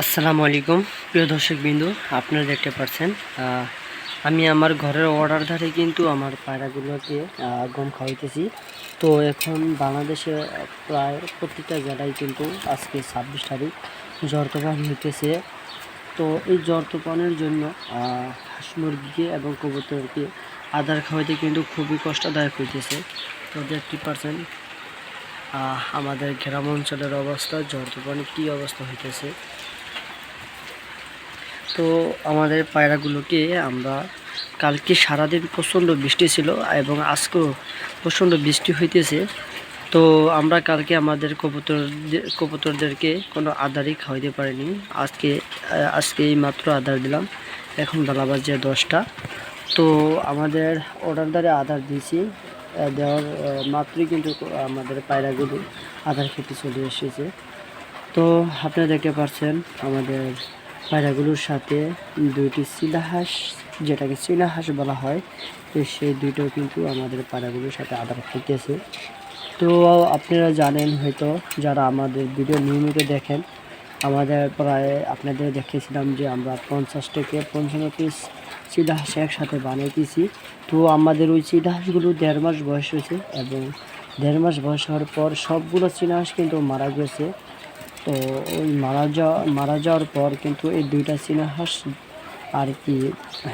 আসসালামু আলাইকুম। প্রিয় দর্শক বিন্দু আপনারা দেখতে পাচ্ছেন আমি আমার ঘরের অর্ডার ধারে কিন্তু আমার পায়রাগুলোকে গম খাওয়াইতেছি। তো এখন বাংলাদেশে প্রায় প্রতিটা জেলায় কিন্তু আজকে ছাব্বিশ তারিখ জ্বর তুফান হইতেছে। তো এই জ্বর জন্য হাঁস মুরগিকে এবং কবুতরকে আদার খাওয়াইতে কিন্তু খুবই কষ্টদায়ক হইতেছে। তো দেখতে পাচ্ছেন আমাদের গ্রাম অঞ্চলের অবস্থা, জ্বর কী অবস্থা হইতেছে। তো আমাদের পায়রাগুলোকে আমরা কালকে সারাদিন প্রচণ্ড বৃষ্টি ছিল এবং আজকেও প্রচণ্ড বৃষ্টি হইতেছে। তো আমরা কালকে আমাদের কবুতর কবুতরদেরকে কোনো আদারই খাওয়াইতে পারিনি। আজকে আজকে এই মাত্র আদার দিলাম। এখন বেলা বাজে দশটা। তো আমাদের অর্ডার দ্বারে আদার দিয়েছি। দেওয়ার মাত্রই কিন্তু আমাদের পায়রাগুলো আদার খেতে চলে এসেছে। তো আপনারা দেখতে পাচ্ছেন আমাদের পায়রাগুলোর সাথে দুইটি চীনা হাঁস যেটাকে চীনা হাঁস বলা হয়, তো সেই দুইটাও কিন্তু আমাদের পায়রাগুলোর সাথে আদার খাইতেছে। তো আপনারা জানেন হয়তো, যারা আমাদের ভিডিও নিয়মিত দেখেন, আমাদের প্রায় আপনাদের দেখেছিলাম যে আমরা পঞ্চাশ থেকে পঞ্চান্ন পিস চিদা হাঁস একসাথে বানাইতেছি। তো আমাদের ওই চিদা হাঁসগুলো দেড় মাস বয়স হয়েছে এবং দেড় মাস বয়স হওয়ার পর সবগুলো চীনা হাঁস কিন্তু মারা গেছে। তো ওই মারা যাওয়া মারা যাওয়ার পর কিন্তু এই দুইটা চীনা হাঁস আর কি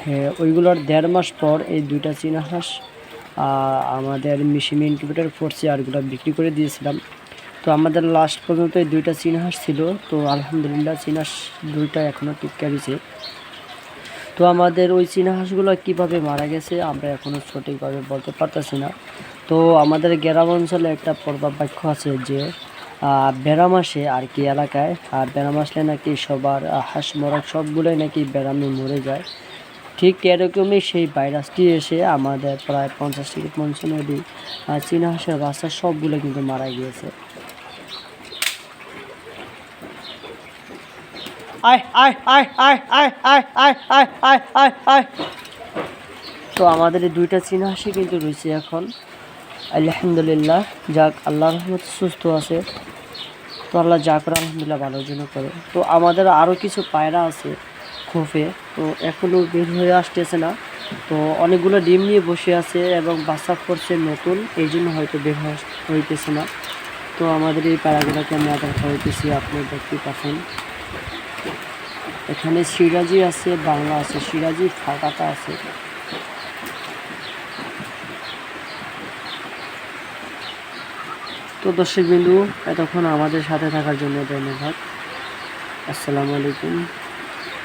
হ্যাঁ ওইগুলোর দেড় মাস পর এই দুইটা চীনা হাঁস আমাদের মেশিন ইনকিউবেটার ফোর্সে আরগুলো বিক্রি করে দিয়েছিলাম। তো আমাদের লাস্ট পর্যন্ত এই দুইটা চীনা হাঁস ছিল, তো আলহামদুলিল্লাহ চীনা হাঁস দুইটা এখনও টিকা তো আমাদের ওই চীনা হাঁসগুলো কীভাবে মারা গেছে আমরা এখনও সঠিকভাবে বলতে পারতেছি না। তো আমাদের গ্রাম অঞ্চলে একটা প্রবাদ বাক্য আছে যে ব্যারাম আসে আর কি এলাকায় আর ব্যারাম আসলে নাকি সবার হাঁস মরা সবগুলোই নাকি ব্যারামে মরে যায় ঠিক এরকমই সেই ভাইরাসটি এসে আমাদের প্রায় পঞ্চাশ থেকে পঞ্চান্নটি চীনা হাঁসের বাচ্চা সবগুলো কিন্তু মারা গিয়েছে আয় আয় আয় আয় আয় আয় আয় আয় আয় আয় আয় তো আমাদের এই দুইটা চীনা হাসি কিন্তু রয়েছে এখন আলহামদুলিল্লাহ, যাক আল্লাহ রহমত সুস্থ আছে। তো আল্লাহ যা করে, আলহামদুলিল্লাহ ভালোর জন্য করে। তো আমাদের আরও কিছু পায়রা আছে খোপে তো এখনও বের হয়ে আসতেছে না। তো অনেকগুলো ডিম নিয়ে বসে আছে এবং বাচ্চা করছে নতুন, এই জন্য হয়তো বের হইতেছে না। তো আমাদের এই পায়রাগুলোকে আমি আদার খাওয়াইতেছি আপনি দেখতে পাচ্ছেন। এখানে সিরাজি আছে, বাংলা আছে সিরাজি ফাটাটা আছে। তো দর্শক বিন্দু এতক্ষণ আমাদের সাথে থাকার জন্য ধন্যবাদ। আসসালামু আলাইকুম।